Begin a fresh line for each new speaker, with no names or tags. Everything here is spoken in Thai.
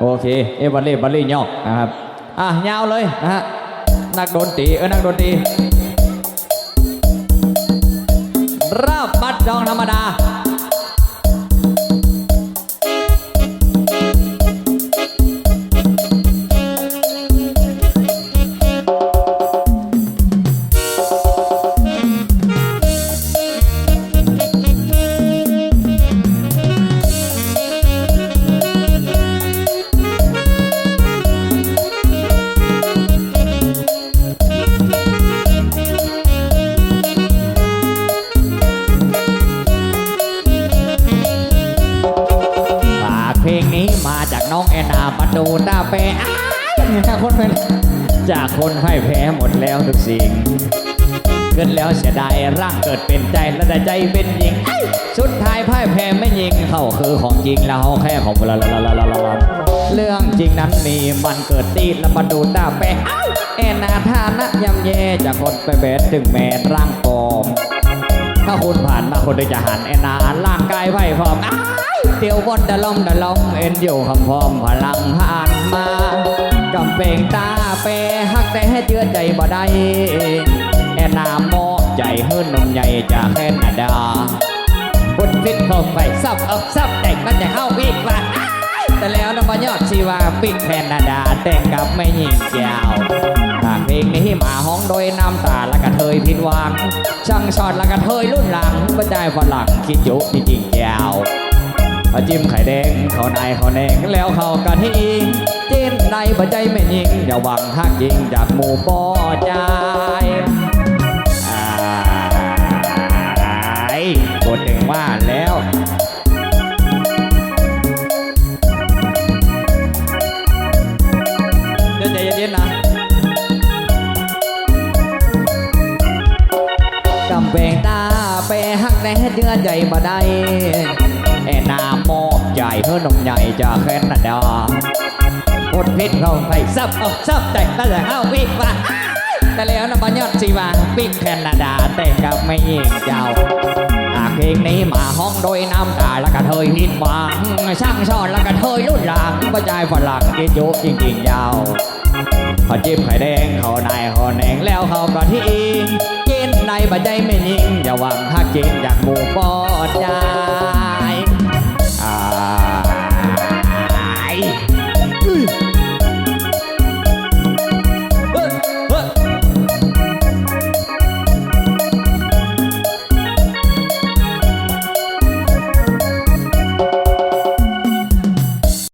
โอเค เอวันเล่บัลลี่ยอกนะครับ อะยาวเลยนะฮะ นักดนตรีเออนักดนตรีราบบัดดองธรรมดา น้องแอนนามาดูตาเปอ้าคนเป็นจากคนให้แพ้หมดแล้วทุกสิ่ง เกินแล้วเสียดายร่างเกิดเป็นใจและแต่ใจเป็นหญิงสุดท้ายพ่ายแพ้ไม่ยิงเข้าคือของจริงแล้วแค่ของละละละละละละเรื่องจริงนั้นมีมันเกิดตีแล้วมาดูตาแปะเอาแอนนาทานะยำแย่จากคนไปเบสถึงแมนร่างปลอมถ้าคุณผ่านมาคนเดียวจะหันแอนนาร่างกายไผ่พร้อมอ้า เตียวบนดะล่อมดะล่อมเอ็นอยู่คำพร้อมพลังผ่านมากำเปงตาเปฮักแต่ให้เจือใจบ่ได้แอนนาโมใจเฮิรนนมใหญ่จากแคนาดาคนฟิตเข้าไปซับเอาซับแต่งมันจะเข้าอีกว่าแต่แล้วนมายอดชีวาปิกแคนาดาแต่งกับไม่ยิงแก้วถ้าเพลงนี้มาห้องโดยน้ำตาละกระเทยผิดหวังช่างชอตและกระเทยรุ่นหลังบรรจายฝรั่งคิดยุจริงๆแก้ว จิ้มไข่แดงเขาในเขาแดงแล้วเขากะทิเจิ้นในบัใจไม่ยิงอย่าหวังหักยิงจากหมู่ปอใจไอ้บทถึงว่าแล้วเดี๋ยวใจเย็นๆนะกำแพงตาไปหักแต่เจือใจบ่ได้แอนนาม อบใจเธอนมใหญ่จากแคนาดาอดพิษเข้าไปซับเอาซับแต่ก็จะเข้าวิกว่าแต่แล้วนบัญญัติสีวางปิกแคนาดาแต่กับไม่ยิงเจ้าหาเพลงนี้มาห้องโดยน้ำตาและกระเทยหินหวังช่างชอนและกระเทยรุ่นหลังกระจายฝรั่งกินโยกจริงๆยาวพอจิ้มไข่แดงเขาในเขาแหนงแล้วเขาก็ทิ้งกินในบัจใจไม่ยิงอย่าหวังถ้ากินจากหมูปอดใจ